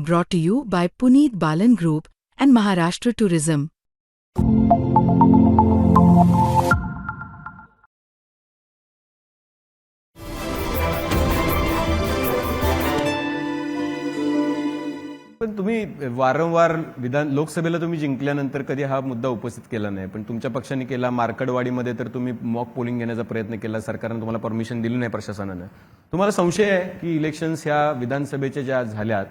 brought to you by Puneet Balan Group and Maharashtra Tourism. पण तुम्ही वारंवार विधान लोकसभेला तुम्ही जिंकल्यानंतर कधी हा मुद्दा उपस्थित केला नाही पण तुमच्या पक्षाने केला मार्कडवाडीमध्ये तर तुम्ही मॉक पोलिंग घेण्याचा प्रयत्न केला सरकारनं तुम्हाला परमिशन दिली नाही प्रशासनानं तुम्हाला संशय आहे की इलेक्शन्स ह्या विधानसभेच्या ज्या झाल्यात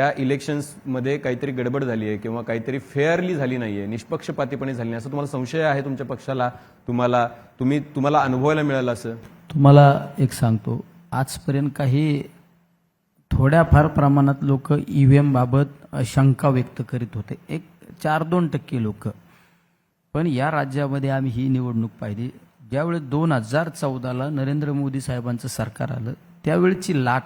त्या इलेक्शन्समध्ये काहीतरी गडबड झाली आहे किंवा काहीतरी फेअरली झाली नाही आहे निष्पक्षपातीपणे झाली नाही असं तुम्हाला संशय आहे तुमच्या पक्षाला? तुम्हाला तुम्ही तुम्हाला अनुभवायला मिळालं असं? तुम्हाला एक सांगतो. आजपर्यंत काही थोड्याफार प्रमाणात लोक ई व्ही एमबाबत शंका व्यक्त करीत होते. एक चार दोन टक्के लोक. पण या राज्यामध्ये आम्ही ही निवडणूक पाहिली. ज्यावेळी दोन हजार चौदाला नरेंद्र मोदी साहेबांचं सरकार आलं त्यावेळची लाट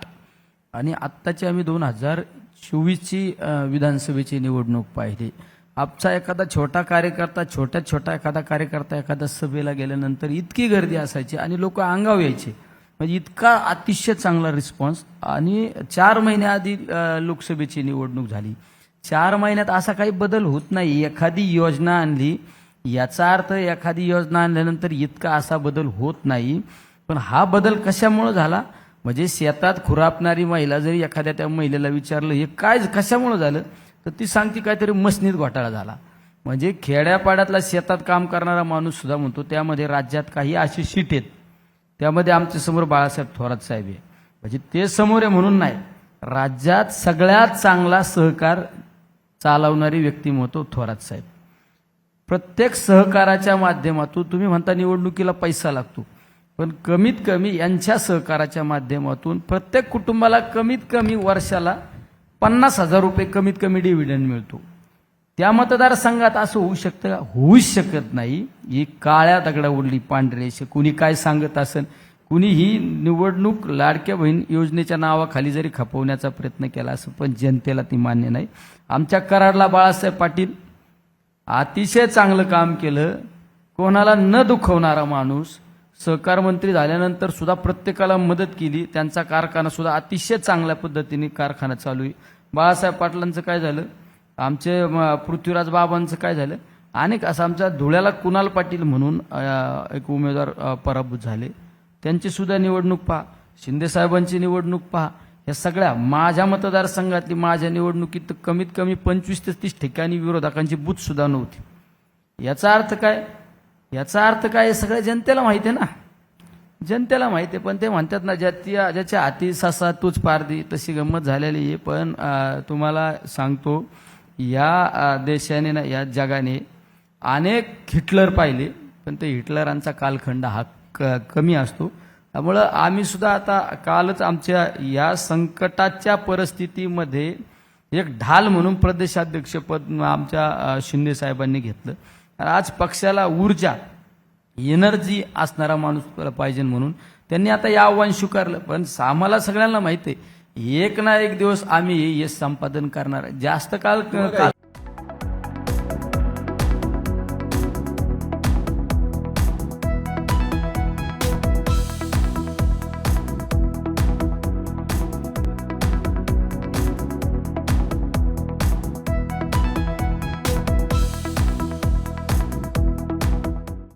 आणि आत्ताची आम्ही दोन हजार चोवीसची विधानसभेची निवडणूक पाहिली. आपचा एखादा छोटा कार्यकर्ता छोट्या छोटा एखादा कार्यकर्ता एखाद्या सभेला गेल्यानंतर इतकी गर्दी असायची आणि लोक अंगाव यायचे. म्हणजे इतका अतिशय चांगला रिस्पॉन्स. आणि चार महिन्याआधी लोकसभेची निवडणूक झाली. चार महिन्यात असा काही बदल होत नाही. एखादी योजना आणली याचा अर्थ एखादी योजना आणल्यानंतर इतका असा बदल होत नाही. पण हा बदल कशामुळे झाला? म्हणजे शेतात खुरापणारी महिला जरी एखाद्या त्या महिलेला विचारलं हे काय कशामुळं झालं? तर ती सांगते काहीतरी मसनीत घोटाळा झाला. म्हणजे खेड्यापाड्यातला शेतात काम करणारा माणूस सुद्धा म्हणतो त्यामध्ये राज्यात काही अशी सीट आहेत. त्यामध्ये आमच्यासमोर बाळासाहेब थोरात साहेब आहे. म्हणजे ते समोर आहे म्हणून नाही. राज्यात सगळ्यात चांगला सहकार चालवणारी व्यक्तिमत्व थोरात साहेब. प्रत्येक सहकाराच्या माध्यमातून तुम्ही म्हणता निवडणुकीला पैसा लागतो. पण कमीत कमी यांच्या सहकाराच्या माध्यमातून प्रत्येक कुटुंबाला कमीत कमी वर्षाला पन्नास हजार रुपये कमीत कमी डिव्हिडंड मिळतो. त्या मतदारसंघात असं होऊ शकतं का? होऊच शकत नाही. ही काळ्या दगडा उडली पांढरेशी कुणी काय सांगत असेल कुणी ही निवडणूक लाडक्या बहीण योजनेच्या नावाखाली जरी खपवण्याचा प्रयत्न केला असं पण जनतेला ती मान्य नाही. आमच्या कराडला बाळासाहेब पाटील अतिशय चांगलं काम केलं. कोणाला न दुखवणारा माणूस सहकार मंत्री झाल्यानंतर सुद्धा प्रत्येकाला मदत केली. त्यांचा कारखाना सुद्धा अतिशय चांगल्या पद्धतीने कारखाना चालू आहे. बाळासाहेब पाटलांचं काय झालं? आमचे पृथ्वीराज बाबांचं काय झालं? अनेक असं आमच्या धुळ्याला कुणाल पाटील म्हणून एक उमेदवार पराभूत झाले. त्यांची सुद्धा निवडणूक पहा. शिंदेसाहेबांची निवडणूक पहा. या सगळ्या माझ्या मतदारसंघातली माझ्या निवडणुकीत तर कमीत कमी पंचवीस ते तीस ठिकाणी विरोधकांची बूथ सुद्धा नव्हती. याचा अर्थ काय? याचा अर्थ काय सगळ्या जनतेला माहिती आहे ना. जनतेला माहिती आहे पण ते म्हणतात ना ज्याच्या ज्याच्या हाती ससा तूच पारदी तशी गंमत झालेली आहे. पण तुम्हाला सांगतो या देशाने ना या जगाने अनेक हिटलर पाहिले पण ते हिटलरांचा कालखंड हा क कमी असतो. त्यामुळं आम्ही सुद्धा आता कालच आमच्या या संकटाच्या परिस्थितीमध्ये एक ढाल म्हणून प्रदेशाध्यक्षपद आमच्या शिंदे साहेबांनी घेतलं. आज पक्षाला ऊर्जा एनर्जी असणारा माणूस पाहिजे म्हणून त्यांनी आता हे आव्हान स्वीकारलं पण आम्हाला सगळ्यांना माहिती आहे एक ना एक दिवस आम्ही हे संपादन करणार. जास्त काळ काल